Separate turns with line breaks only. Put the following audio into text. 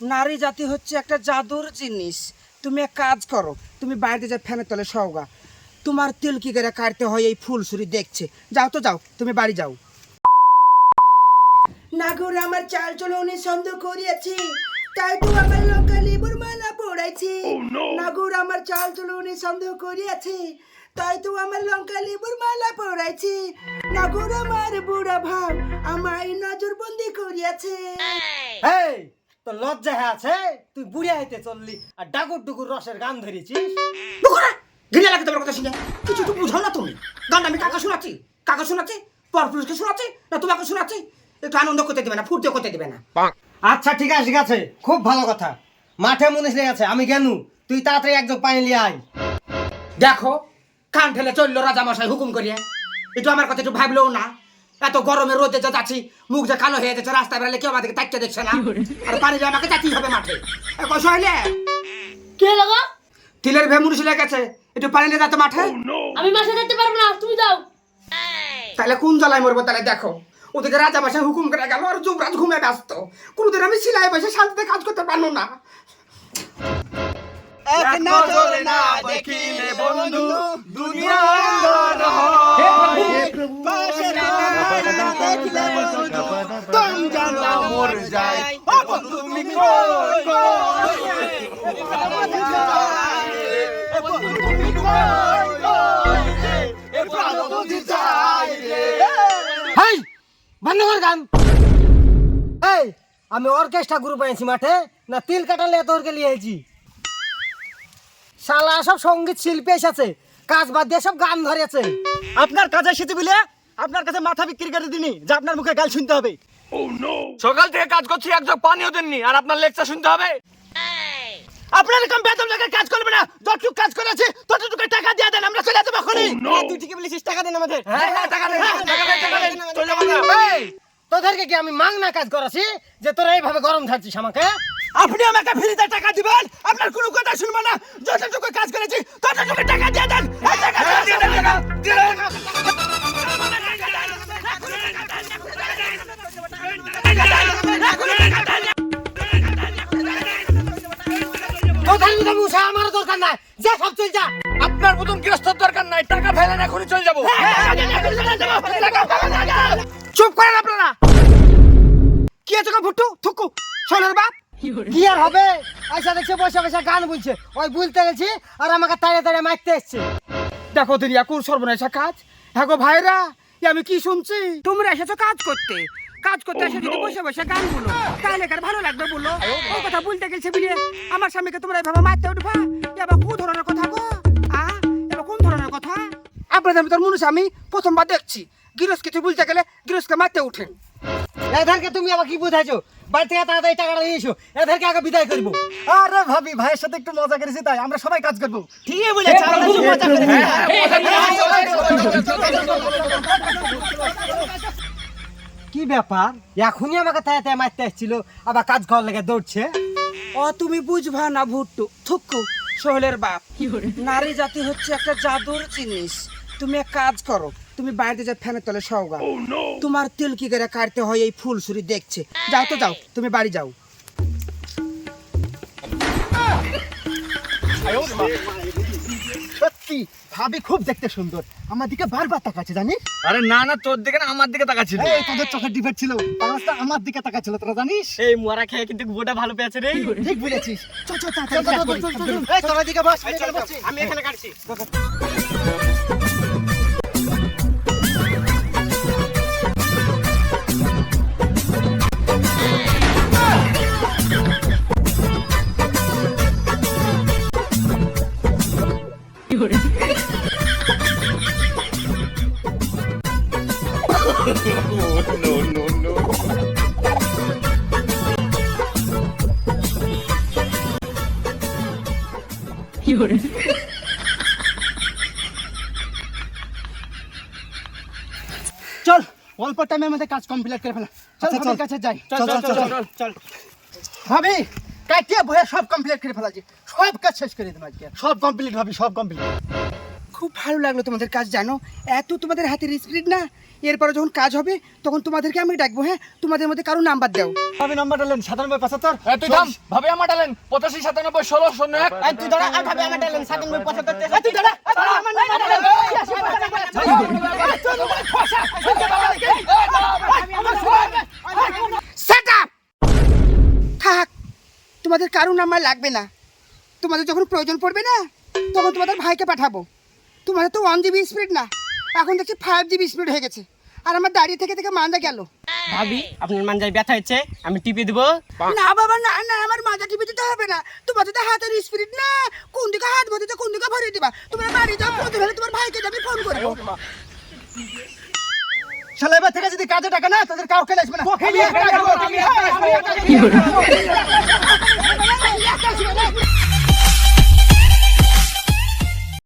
নারী জাতি হচ্ছে একটা জাদুর জিনিস। তুমি এক কাজ করো তুমি বাড়িতে যা ফ্যানের তলে সওগা তোমার তিল কি করে কাটতে হয় এই ফুল সুরি দেখছে। যাও তো যাও তুমি বাড়ি যাও। নাগর আমার চাল চলনে সন্দেহ করিয়াছি। তাই তো আমার লঙ্কা লেবুর মালা পড়াইছি। নাগর আমার চাল চলনে সন্দেহ করিয়াছি। তাই তো আমার লঙ্কা লেবুর মালা পড়াইছি। নাগর আমার বুড়া ভাব আমায় নজরবন্দি করিয়াছে।
এই তো লজ্জা হয়ে আছে? তুই বুড়িয়া হইতে চললি আর ডাকুর ডুকুর রসের গান ধরেছিস
ঘৃণা লাগে তোমার কথা শুনে। কিছু তো বুঝো না তুমি। গান আমি কাকা শোনাচ্ছি? কাকা শোনাচ্ছি? পরপুরুষকে শোনাচ্ছি? না তোমাকে শোনাচ্ছি? একটু আনন্দ করতে দেবে না ফুর্তিও করতে দেবে না।
আচ্ছা ঠিক আছে ঠিক আছে। খুব ভালো কথা। মাঠে মুনিশ লেগে আছে আমি গেনু। তুই তাড়াতাড়ি একজন পানি লিয়ে আয়।
দেখো কান ঠেলে চলল রাজামশাই হুকুম করিয়া। একটু আমার কথা একটু ভাবলেও না। এত গরমে রোদে যে যাচ্ছি মুখ যে কালো হয়ে যাচ্ছে রাস্তায় বেরোলে কেউ আমাদেরকে তাকিয়ে দেখছে না। আর পানি দিয়ে আমাকে যাতেই হবে মাঠে। এ কষা হইলে
কে লাগা
তিলের ভেমুনিশ লেগেছে একটু পানি নিয়ে যাতে মাঠে।
আমি মাসে যেতে পারব না তুমি যাও।
তাহলে কোন জ্বালায় মরবো তাহলে দেখো? ওদিকে রাজা বাসা হুকুম করে গেল আর যুবরাজ ঘুমে ব্যস্ত। কোনোদিন আমি সিলাই বসে শান্তিতে কাজ করতে পারব না।
এক নজরে না দেখিলে বন্ধু দুনিয়া
আমি অর্কেস্ট্রা গ্রুপ আনছি মাঠে, না তিল কাটালে তোরকে লিয়ে আইছি। শালা সব সংগীত শিল্পী এসেছে, কাজ বাদ দিয়ে সব গান ধরেছে।
আপনার কাজে এসেছে বলে আপনার কাছে মাথা বিক্রি করে দিনি যে আপনার মুখে গাল শুনতে হবে।
সকাল থেকে কাজ করছি এক জগ পানিও দেননি আর আপনার লেকচার শুনতে হবে।
আপনার এরকম বেতন লাগে কাজ করবে না যতটুকু কাজ করেছে ততটুকু টাকা দিয়ে দেন আমরা চলে যাব এখনই। হ্যাঁ, তুই ঠিকই বলেছিস টাকা দেন আমাদের।
হ্যাঁ হ্যাঁ টাকা দেন টাকা দেন টাকা দেন চলে যাব।
এই! তোদেরকে কি আমি মাংনা কাজ করাছি যে তোরা এইভাবে গরম থাকছিস আমাকে?
আপনি আমাকে ফ্রিতে টাকা দিবেন আপনার কোনো কথা শুনব না যতটুকু কাজ করেছি ততটুকু টাকা দিয়ে দেন। এই টাকা
হ্যাঁ, দিয়ে দেন।
দরকার নাই যা সব চল যা
আপনার মতন গৃহস্থর দরকার নাই টাকা ফেলেন এখনই চলে যাব
চুপ করেন আপনারা কি আছে ফুটু থুকু শোনের বাপ
কি আর হবে আইসা দেখছে বসে বসে গান বলছে ওই বলতে গেছি আর আমাকে তাড়ে তাড়ে মারতে এসছে
দেখো দিনিয়া কোন সর্বনাশা কাজ হ্যাঁ গো ভাইরা আমি কি শুনছি তোমরা এসেছ কাজ করতে কাজ করতে এসে যদি বসে বসে গান বলো তাহলে কার ভালো লাগবে বলো ও কথা বলতে গেছে বলে আমার স্বামীকে তোমরা এভাবে মারতে উঠবা এ আবার কোন ধরনের কথা গো আ এবার কোন ধরনের কথা আপনাদের ভিতর মনুষ আমি প্রথমবার দেখছি গিরস কিছু বলতে গেলে গিরসকে মারতে উঠেন
এদেরকে তুমি আবার কি বুঝাইছো বাড়ি থেকে তাড়াতাড়ি টাকাটা নিয়ে এসো এদেরকে আগে বিদায় করব
আরে ভাবি ভাইয়ের সাথে একটু মজা করেছি তাই আমরা সবাই কাজ করব ঠিকই বলেছে মজা করেছি
কি ব্যাপার? এখনই আমাকে তাড়ে তাড়ে মারতে এসেছিল আবার কাজ করার লেগে দৌড়ছে।
ও তুমি বুঝবা না ভুট্টু। থুক্কু সোহেলের বাপ। কি নারী জাতি হচ্ছে একটা জাদুর জিনিস। তুমি এক কাজ করো তুমি বাড়িতে যা ফ্যানের তলে সওগা তোমার তিল কি করে কাটতে হয় এই ফুল সুরি দেখছে। যাও তো যাও তুমি বাড়ি যাও।
ভাবি খুব দেখতে সুন্দর আমার দিকে বারবার তাকাচ্ছে জানি
আরে না না তোর দিকে না আমার দিকে তাকাচ্ছিল
এই তোদের চোখের ডিফেক্ট ছিল পাঁচটা আমার দিকে তাকাচ্ছিল তোরা জানিস
এই মোরা খেয়ে কিন্তু গোটা ভালো পেয়েছে রে
ঠিক বলেছিস চল চল চল চল চল তোরা দিকে বস আমি এখানে বসছি।
আমি এখানে কাটছি
চল অল্প টাইমের মধ্যে কাজ কমপ্লিট করে ফেলা। চল ভাবির কাছে যাই। চল চল চল চল ভাবি কাটিয়ে বয়ে সব কমপ্লিট করে ফেলাছি সব কাজ শেষ করে দেবো আজকে। সব কমপ্লিট ভাবি সব কমপ্লিট
খুব ভালো লাগল তোমাদের কাজ জানো? এত তোমাদের হাতের স্পিড না এরপরে যখন কাজ হবে তখন তোমাদেরকে আমি ডাকবো হ্যাঁ? তোমাদের মধ্যে কারও নাম্বার দাও।
আমি নাম্বার ডালেন সাতানব্বই পঁচাত্তর
তুই দাম ভাবে আমার ডালেন পঁচাশি সাতানব্বই ষোলো শূন্য এক।
তুই দাঁড়া আর ভাবে আমার ডালেন সাতানব্বই পঁচাত্তর তুই দাঁড়া আমার নাম্বার
সেট আপ থাক তোমাদের কারও নাম্বার লাগবে না। তোমাদের যখন প্রয়োজন পড়বে না তখন তোমাদের ভাইকে পাঠাবো। তোমাদের তো ওয়ান জিবি স্পিড না। এখন দেখছি ফাইভ জিবি স্পিড হয়ে গেছে। আর আমার দাঁড়িয়ে থেকে থেকে মান্দা গেল।
ভাবি আপনার মানজায় ব্যথা হচ্ছে আমি টিপে দেবো।
না বাবা না না আমার মাজা টিপে দিতে হবে না। তোমাদের তো হাতের স্পিরিট না। কোন দিকে হাত ভরিতে কোন দিকে ভরিয়ে দিবা? তোমরা বাড়ি যাও প্রয়োজন হলে তোমার ভাইকে যাবে ফোন করব।
থেকে যদি কাজে টাকা না তাদের কাউ খেলে আসবে না